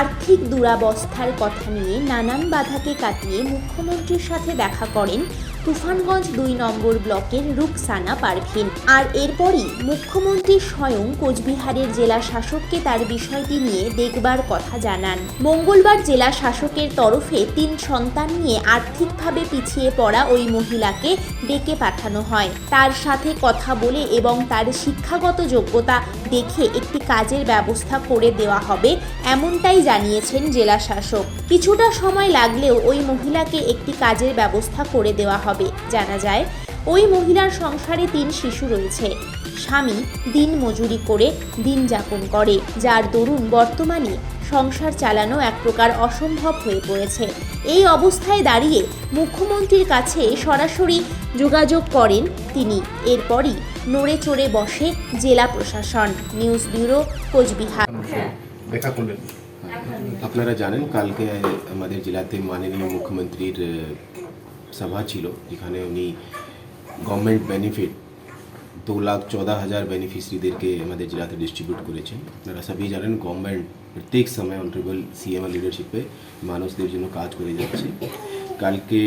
আর্থিক দুরাবস্থার কথা নিয়ে নানান বাধাকে কাটিয়ে মুখ্যমন্ত্রীর সাথে দেখা করেন তুফানগঞ্জ দুই নম্বর ব্লকের রুকসানা পারভিন আর এরপরই মুখ্যমন্ত্রী স্বয়ং কোচবিহারের জেলা শাসককে তার বিষয়টি নিয়ে দেখবার কথা জানান। মঙ্গলবার জেলা শাসকের তরফে তিন সন্তান নিয়ে আর্থিকভাবে পিছিয়ে পড়া ওই মহিলাকে ডেকে পাঠানো হয়। তার সাথে কথা বলে এবং তার শিক্ষাগত যোগ্যতা দেখে একটি কাজের ব্যবস্থা করে দেওয়া হবে এমনটাই জানিয়েছেন জেলা শাসক। কিছুটা সময় লাগলেও ওই মহিলাকে একটি কাজের ব্যবস্থা করে দেওয়া হবে। জানা যায় ওই মহিলার সংসারে তিন শিশু রয়েছে। স্বামী দিন মজুরি করে দিন যাপন করে যার দরুন বর্তমানে সংসার চালানো এক প্রকার অসম্ভব হয়ে পড়েছে। এই অবস্থায় দাঁড়িয়ে মুখ্যমন্ত্রীর কাছে সরাসরি যোগাযোগ করেন তিনি। এরপরই নড়ে চড়ে বসে জেলা প্রশাসন। News bureau Cooch Behar. দেখা করলেন আপনারা জানেন কালকে আমাদের জেলাতে মাননীয় মুখ্যমন্ত্রীর সভা ছিল, যেখানে উনি গভর্নমেন্ট বেনিফিট দু লাখ চৌদহ হাজার বেনিফিশিয়ারিদেরকে আমাদের জেলাতে ডিস্ট্রিবিউট করেছেন। আপনারা সবই জানেন গভর্নমেন্ট প্রত্যেক সময় অনারেবল সিএম লিডারশিপে মানুষদের জন্য কাজ করে যাচ্ছে। কালকে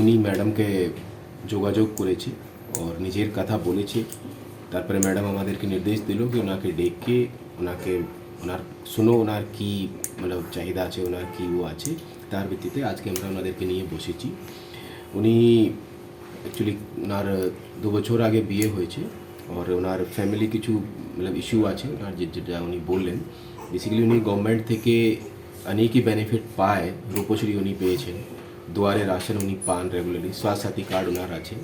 উনি ম্যাডামকে যোগাযোগ করেছে, ওর নিজের কথা বলেছে। তারপরে ম্যাডাম আমাদেরকে নির্দেশ দিল কি ওনাকে ডেকে, ওনাকে ওনার, শুনো ওনার কি মানে চাহিদা আছে, ওনার কি ও আছে, তার ভিত্তিতে আজকে আমরা ওনাদেরকে নিয়ে বসেছি। উনি অ্যাকচুয়ালি ওনার দু বছর আগে বিয়ে হয়েছে, আর ওনার ফ্যামিলি কিছু মানে ইস্যু আছে, ওনার যেটা উনি বললেন। বেসিক্যালি উনি গভর্নমেন্ট থেকে অনেকই বেনিফিট পায়, রূপশ্রী উনি পেয়েছেন দুয়ারে রাশন উনি পান রেগুলারলি স্বাস্থ্য সাথী কার্ড ওনার আছে।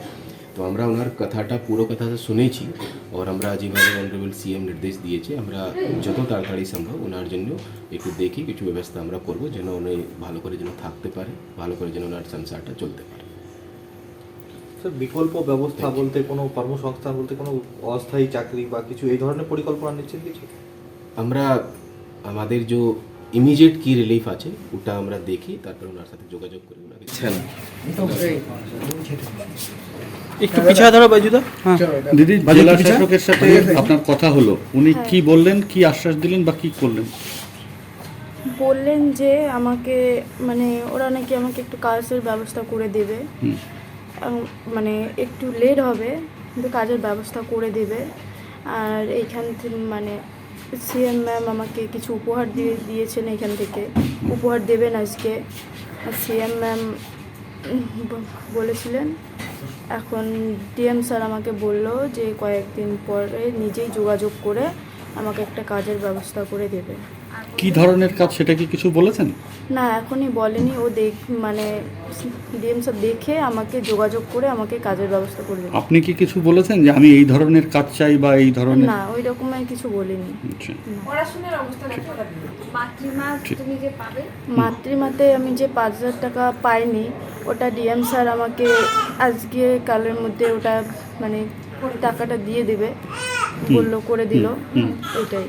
তো আমরা ওনার কথাটা পুরো কথাটা শুনেছি আর আমরা যেভাবে অনারেবল সিএম নির্দেশ দিয়েছে আমরা যত তাড়াতাড়ি সম্ভব ওনার জন্য একটু দেখি কিছু ব্যবস্থা আমরা করব যেন উনি ভালো করে যেন থাকতে পারে ভালো করে যেন ওনার সংসারটা চলতে পারে স্যার বিকল্প ব্যবস্থা বলতে কোনো কর্মসংস্থান বলতে কোনো অস্থায়ী চাকরি বা কিছু এই ধরনের পরিকল্পনা নিচ্ছেন কিছু আমরা আমাদের যে ইমিডিয়েট কি রিলিফ আছে ওটা আমরা দেখি তারপর ওনার সাথে যোগাযোগ করি ওনাকে একটু পিছায় ধরো বাইজুদা হ্যাঁ। দিদি জেলা শাসকের সাথে আপনার কথা হলো। উনি কি বললেন কি আশ্বাস দিলেন বা কি করলেন? বললেন যে আমাকে মানে ওরা নাকি আমাকে একটু কাজের ব্যবস্থা করে দেবে। মানে একটু লেট হবে কিন্তু কাজের ব্যবস্থা করে দেবে। আর এইখান থেকে মানে সিএম ম্যাম আমাকে কিছু উপহার দিয়ে দিয়েছেন এখান থেকে। উপহার দেবেন আজকে। সিএম ম্যাম বলেছিলেন, এখন ডিএম স্যার আমাকে বলল যে কয়েকদিন পরে নিজেই যোগাযোগ করে আমাকে একটা কাজের ব্যবস্থা করে দেবে কি ধরনের কাজ সেটা কি কিছু বলেছেন? না এখনই বলেনি। ও দেখ মানে ডিএম স্যার দেখে আমাকে যোগাযোগ করে আমাকে কাজের ব্যবস্থা করে দেবে আপনি কি কিছু বলেছেন যে আমি এই ধরনের কাজ চাই বা এই ধরনের? না ওই রকমের কিছু বলিনি। আচ্ছা। পড়াশোনার অবস্থা দেখো। মাতৃমা তুমি যে পাবে? মাতৃমাতে আমি যে পাঁচ হাজার টাকা পাইনি ওটা ডিএম স্যার আমাকে আজকে কালের মধ্যে ওটা মানে টাকাটা দিয়ে দেবে। বলল করে দিল। এটাই।